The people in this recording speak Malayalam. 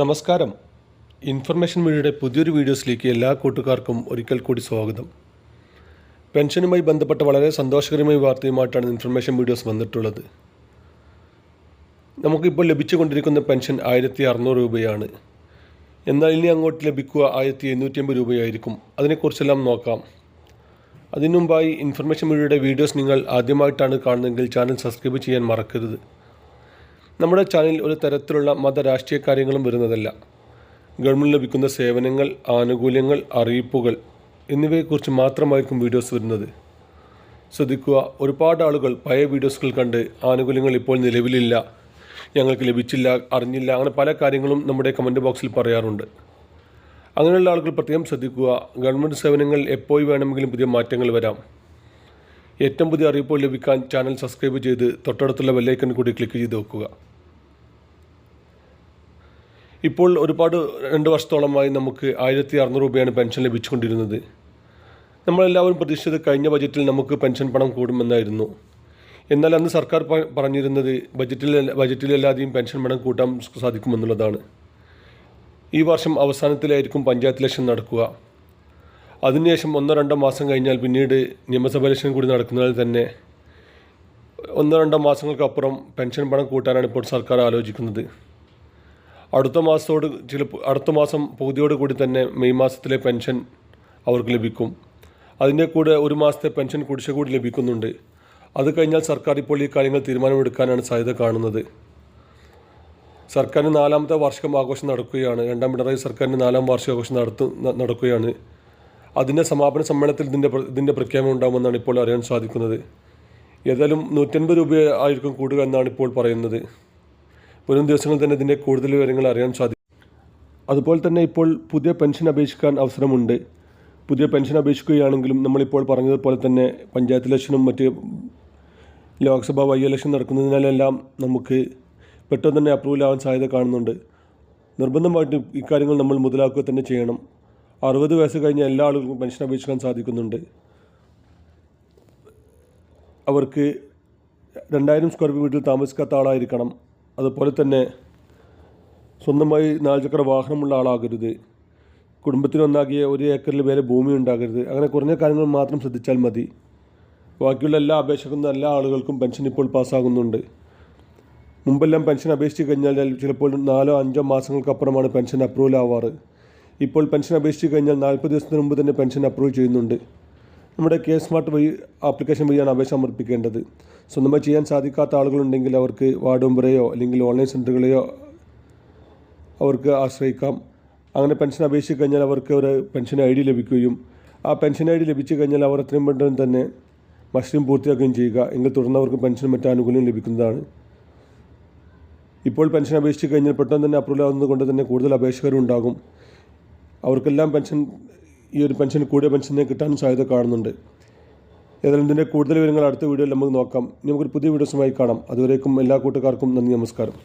നമസ്കാരം. ഇൻഫർമേഷൻ മീഡിയയുടെ പുതിയൊരു വീഡിയോസിലേക്ക് എല്ലാ കൂട്ടുകാർക്കും ഒരിക്കൽ കൂടി സ്വാഗതം. പെൻഷനുമായി ബന്ധപ്പെട്ട വളരെ സന്തോഷകരമായ വാർത്തയുമായിട്ടാണ് ഇൻഫർമേഷൻ വീഡിയോസ് വന്നിട്ടുള്ളത്. നമുക്കിപ്പോൾ ലഭിച്ചുകൊണ്ടിരിക്കുന്ന പെൻഷൻ ആയിരത്തി അറുന്നൂറ് രൂപയാണ്. എന്നാൽ ഇനി അങ്ങോട്ട് ലഭിക്കുക ആയിരത്തി എണ്ണൂറ്റി അമ്പത് രൂപയായിരിക്കും. അതിനെക്കുറിച്ചെല്ലാം നോക്കാം. അതിനുമുമ്പായി ഇൻഫർമേഷൻ മീഡിയയുടെ വീഡിയോസ് നിങ്ങൾ ആദ്യമായിട്ടാണ് കാണുന്നതെങ്കിൽ ചാനൽ സബ്സ്ക്രൈബ് ചെയ്യാൻ മറക്കരുത്. നമ്മുടെ ചാനലിൽ ഒരു തരത്തിലുള്ള മത രാഷ്ട്രീയ കാര്യങ്ങളും വരുന്നതല്ല. ഗവൺമെന്റ് ലഭിക്കുന്ന സേവനങ്ങൾ ആനുകൂല്യങ്ങൾ അറിയിപ്പുകൾ എന്നിവയെക്കുറിച്ച് മാത്രമായിരിക്കും വീഡിയോസ് വരുന്നത്. ശ്രദ്ധിക്കുക ഒരുപാട് ആളുകൾ പഴയ വീഡിയോസുകൾ കണ്ട് ആനുകൂല്യങ്ങൾ ഇപ്പോൾ നിലവിലില്ല. ഞങ്ങൾക്ക് ലഭിച്ചില്ല അറിഞ്ഞില്ല അങ്ങനെ പല കാര്യങ്ങളും നമ്മുടെ കമന്റ് ബോക്സിൽ പറയാറുണ്ട്. അങ്ങനെയുള്ള ആളുകൾ പ്രത്യേകം ശ്രദ്ധിക്കുക ഗവൺമെന്റ് സേവനങ്ങൾ എപ്പോൾ വേണമെങ്കിലും പുതിയ മാറ്റങ്ങൾ വരാം. ഏറ്റവും പുതിയ അറിയിപ്പോൾ ലഭിക്കാൻ ചാനൽ സബ്സ്ക്രൈബ് ചെയ്ത് തൊട്ടടുത്തുള്ള ബെല്ലൈക്കൺ കൂടി ക്ലിക്ക് ചെയ്ത് വെക്കുക. ഇപ്പോൾ ഒരുപാട് രണ്ട് വർഷത്തോളമായി നമുക്ക് ആയിരത്തി അറുന്നൂറ് രൂപയാണ് പെൻഷൻ ലഭിച്ചുകൊണ്ടിരുന്നത്. നമ്മളെല്ലാവരും പ്രതീക്ഷിച്ചത് കഴിഞ്ഞ ബജറ്റിൽ നമുക്ക് പെൻഷൻ പണം കൂടുമെന്നായിരുന്നു. എന്നാൽ അന്ന് സർക്കാർ പറഞ്ഞിരുന്നത് ബജറ്റിൽ ബജറ്റിലല്ലാതെയും പെൻഷൻ പണം കൂട്ടാൻ സാധിക്കുമെന്നുള്ളതാണ്. ഈ വർഷം അവസാനത്തിലായിരിക്കും പഞ്ചായത്ത് ഇലക്ഷൻ നടക്കുക. അതിനുശേഷം ഒന്നോ രണ്ടോ മാസം കഴിഞ്ഞാൽ പിന്നീട് നിയമസഭ ഇലക്ഷൻ കൂടി നടക്കുന്നതിൽ തന്നെ ഒന്നോ രണ്ടോ മാസങ്ങൾക്കപ്പുറം പെൻഷൻ പണം കൂട്ടാനാണ് ഇപ്പോൾ സർക്കാർ ആലോചിക്കുന്നത്. അടുത്ത മാസത്തോട് ചിലപ്പോൾ അടുത്ത മാസം പകുതിയോട് കൂടി തന്നെ മെയ് മാസത്തിലെ പെൻഷൻ അവർക്ക് ലഭിക്കും. അതിന്റെ കൂടെ ഒരു മാസത്തെ പെൻഷൻ കുടിശ്ശിക കൂടി ലഭിക്കുന്നുണ്ട്. അത് കഴിഞ്ഞാൽ സർക്കാർ ഇപ്പോൾ ഈ കാര്യങ്ങൾ തീരുമാനമെടുക്കാനാണ് സാധ്യത കാണുന്നത്. സർക്കാരിന് നാലാമത്തെ വാർഷികം ആഘോഷം നടക്കുകയാണ്. രണ്ടാം പിണറായി സർക്കാരിന്റെ നാലാം വാർഷികാഘോഷം നടത്തു നടക്കുകയാണ്. അതിന്റെ സമാപന സമ്മേളനത്തിൽ ഇതിന്റെ ഇതിന്റെ പ്രഖ്യാപനം ഉണ്ടാകുമെന്നാണ് ഇപ്പോൾ അറിയാൻ സാധിക്കുന്നത്. ഏതായാലും നൂറ്റൻപത് രൂപ ആയിരിക്കും കൂടുക എന്നാണ് ഇപ്പോൾ പറയുന്നത്. വരും ദിവസങ്ങളിൽ തന്നെ ഇതിന്റെ കൂടുതൽ വിവരങ്ങൾ അറിയാൻ സാധിക്കും അതുപോലെ തന്നെ ഇപ്പോൾ പുതിയ പെൻഷൻ അപേക്ഷിക്കാൻ അവസരമുണ്ട്. പുതിയ പെൻഷൻ അപേക്ഷിക്കുകയാണെങ്കിലും നമ്മളിപ്പോൾ പറഞ്ഞതുപോലെ തന്നെ പഞ്ചായത്ത് ഇലക്ഷനും മറ്റ് ലോക്സഭ വൈ ഇലക്ഷൻ നടക്കുന്നതിനാലെല്ലാം നമുക്ക് പെട്ടെന്ന് തന്നെ അപ്രൂവൽ ആവാൻ സാധ്യത കാണുന്നുണ്ട്. നിർബന്ധമായിട്ടും ഇക്കാര്യങ്ങൾ നമ്മൾ മുതലാക്കുക തന്നെ ചെയ്യണം. അറുപത് വയസ്സ് കഴിഞ്ഞ എല്ലാ ആളുകൾക്കും പെൻഷൻ അപേക്ഷിക്കാൻ സാധിക്കുന്നുണ്ട്. അവർക്ക് രണ്ടായിരം സ്ക്വയർ ഫീറ്റ് വീട്ടിൽ താമസിക്കാത്ത ആളായിരിക്കണം. അതുപോലെ തന്നെ സ്വന്തമായി നാലുചക്ര വാഹനമുള്ള ആളാകരുത്. കുടുംബത്തിനൊന്നാകിയ ഒരു ഏക്കറിൽ വേറെ ഭൂമി ഉണ്ടാകരുത്. അങ്ങനെ കുറഞ്ഞ കാര്യങ്ങൾ മാത്രം ശ്രദ്ധിച്ചാൽ മതി. ബാക്കിയുള്ള എല്ലാ അപേക്ഷിക്കുന്ന എല്ലാ ആളുകൾക്കും പെൻഷൻ ഇപ്പോൾ പാസ്സാകുന്നുണ്ട്. മുമ്പെല്ലാം പെൻഷൻ അപേക്ഷിച്ച് കഴിഞ്ഞാൽ ചിലപ്പോൾ നാലോ അഞ്ചോ മാസങ്ങൾക്കപ്പുറമാണ് പെൻഷൻ അപ്രൂവൽ ആവാറ്. ഇപ്പോൾ പെൻഷൻ അപേക്ഷിച്ച് കഴിഞ്ഞാൽ നാൽപ്പത് ദിവസത്തിന് മുമ്പ് തന്നെ പെൻഷൻ അപ്രൂവ് ചെയ്യുന്നുണ്ട്. നമ്മുടെ കെ സ്മാർട്ട് വഴി ആപ്ലിക്കേഷൻ വഴിയാണ് അപേക്ഷ സമർപ്പിക്കേണ്ടത്. സ്വന്തമായി ചെയ്യാൻ സാധിക്കാത്ത ആളുകളുണ്ടെങ്കിൽ അവർക്ക് വാർഡ് മെമ്പറെയോ അല്ലെങ്കിൽ ഓൺലൈൻ സെന്ററുകളെയോ അവർക്ക് ആശ്രയിക്കാം. അങ്ങനെ പെൻഷൻ അപേക്ഷിച്ച് കഴിഞ്ഞാൽ അവർക്ക് ഒരു പെൻഷൻ ഐ ഡി ലഭിക്കുകയും ആ പെൻഷൻ ഐ ഡി ലഭിച്ചു കഴിഞ്ഞാൽ അവർ എത്രയും പെട്ടെന്ന് തന്നെ മസ്റ്ററിംഗ് പൂർത്തിയാക്കുകയും ചെയ്യുക. എങ്കിൽ തുടർന്ന് അവർക്ക് പെൻഷൻ മറ്റു ആനുകൂല്യം ലഭിക്കുന്നതാണ്. ഇപ്പോൾ പെൻഷൻ അപേക്ഷിച്ച് കഴിഞ്ഞാൽ പെട്ടെന്ന് തന്നെ അപ്രൂവൽ ആകുന്നത് കൊണ്ട് തന്നെ കൂടുതൽ അപേക്ഷകരുണ്ടാകും. അവർക്കെല്ലാം പെൻഷൻ ഈ ഒരു പെൻഷൻ കൂടിയ പെൻഷനെ കിട്ടാൻ സാധ്യത കാണുന്നുണ്ട്. ഏതായാലും ഇതിന്റെ കൂടുതൽ വിവരങ്ങൾ അടുത്ത വീഡിയോയിൽ നമുക്ക് നോക്കാം. നമുക്കൊരു പുതിയ വീഡിയോസുമായി കാണാം. അതുവരേക്കും എല്ലാ കൂട്ടുകാർക്കും നന്ദി നമസ്കാരം.